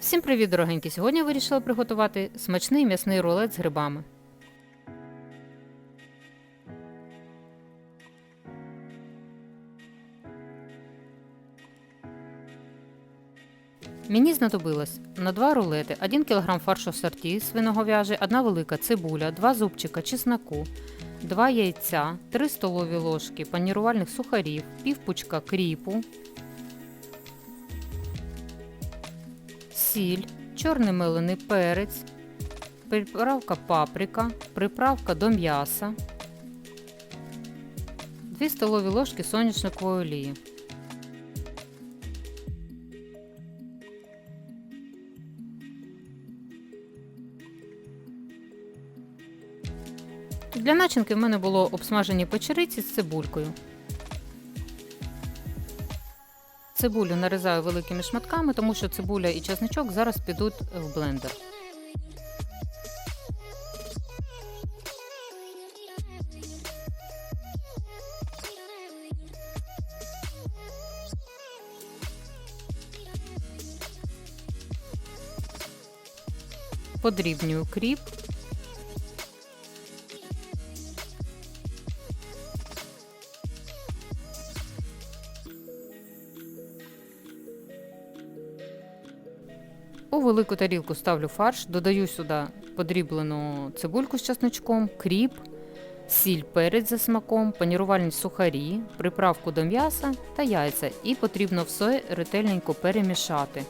Всім привіт, дорогенькі! Сьогодні я вирішила приготувати смачний м'ясний рулет з грибами. Мені знадобилось на 2 рулети 1 кг фаршу сорті свиноговяжий, 1 велика цибуля, 2 зубчика чесноку, 2 яйця, 3 столові ложки панірувальних сухарів, пів пучка кріпу, сіль, чорний мелений перець, приправка паприка, приправка до м'яса, 2 столові ложки соняшникової олії. Для начинки в мене було обсмажені печериці з цибулькою. Цибулю нарізаю великими шматками, тому що цибуля і чесничок зараз підуть в блендер. Подрібнюю кріп. У велику тарілку ставлю фарш, додаю сюди подріблену цибульку з часничком, кріп, сіль, перець за смаком, панірувальні сухарі, приправку до м'яса та яйця. І потрібно все ретельненько перемішати.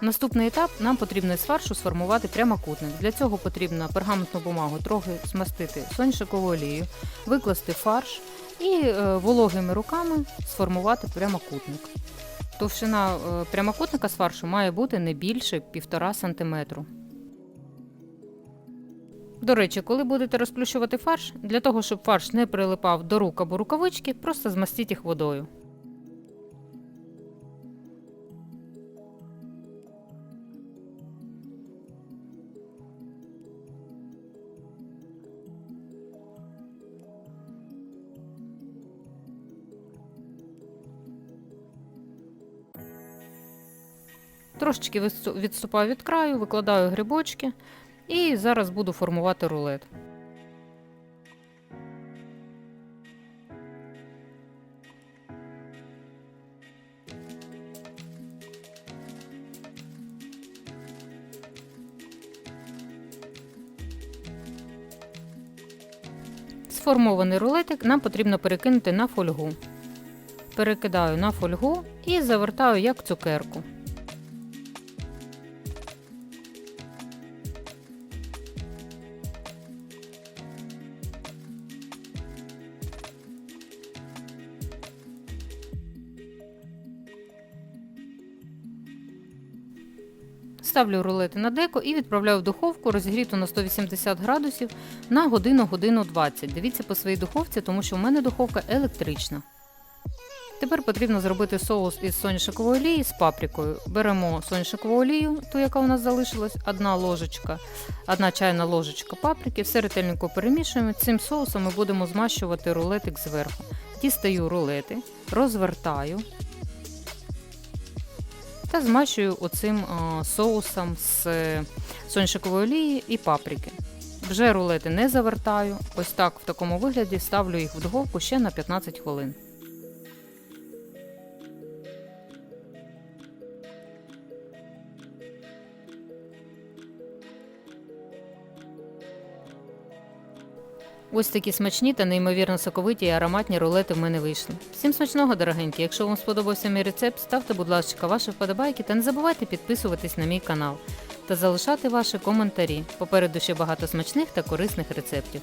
Наступний етап нам потрібно з фаршу сформувати прямокутник. Для цього потрібно пергаментну бумагу трохи змастити соняшниковою олією, викласти фарш і е, вологими руками сформувати прямокутник. Товщина е, прямокутника з фаршу має бути не більше 1,5 см. До речі, коли будете розплющувати фарш, для того, щоб фарш не прилипав до рук або рукавички, просто змастіть їх водою. Трошечки відступаю від краю, викладаю грибочки і зараз буду формувати рулет. Сформований рулетик нам потрібно перекинути на фольгу. Перекидаю на фольгу і завертаю як цукерку. Ставлю рулети на деко і відправляю в духовку розігріту на 180 градусів на годину-годину 20. Дивіться по своїй духовці, тому що в мене духовка електрична. Тепер потрібно зробити соус із соняшникової олії з паприкою. Беремо соняшникову олію, ту, яка у нас залишилась, одна ложечка, одна чайна ложечка паприки, все ретельненько перемішуємо. Цим соусом ми будемо змащувати рулетик зверху. Дістаю рулети, розвертаю та змащую оцим а, соусом з е, соняшникової олії і паприки. Вже рулети не завертаю. Ось так в такому вигляді ставлю їх в духовку ще на 15 хвилин. Ось такі смачні та неймовірно соковиті і ароматні рулети в мене вийшли. Всім смачного, дорогенькі! Якщо вам сподобався мій рецепт, ставте, будь ласка, ваші вподобайки та не забувайте підписуватись на мій канал та залишати ваші коментарі. Попереду ще багато смачних та корисних рецептів.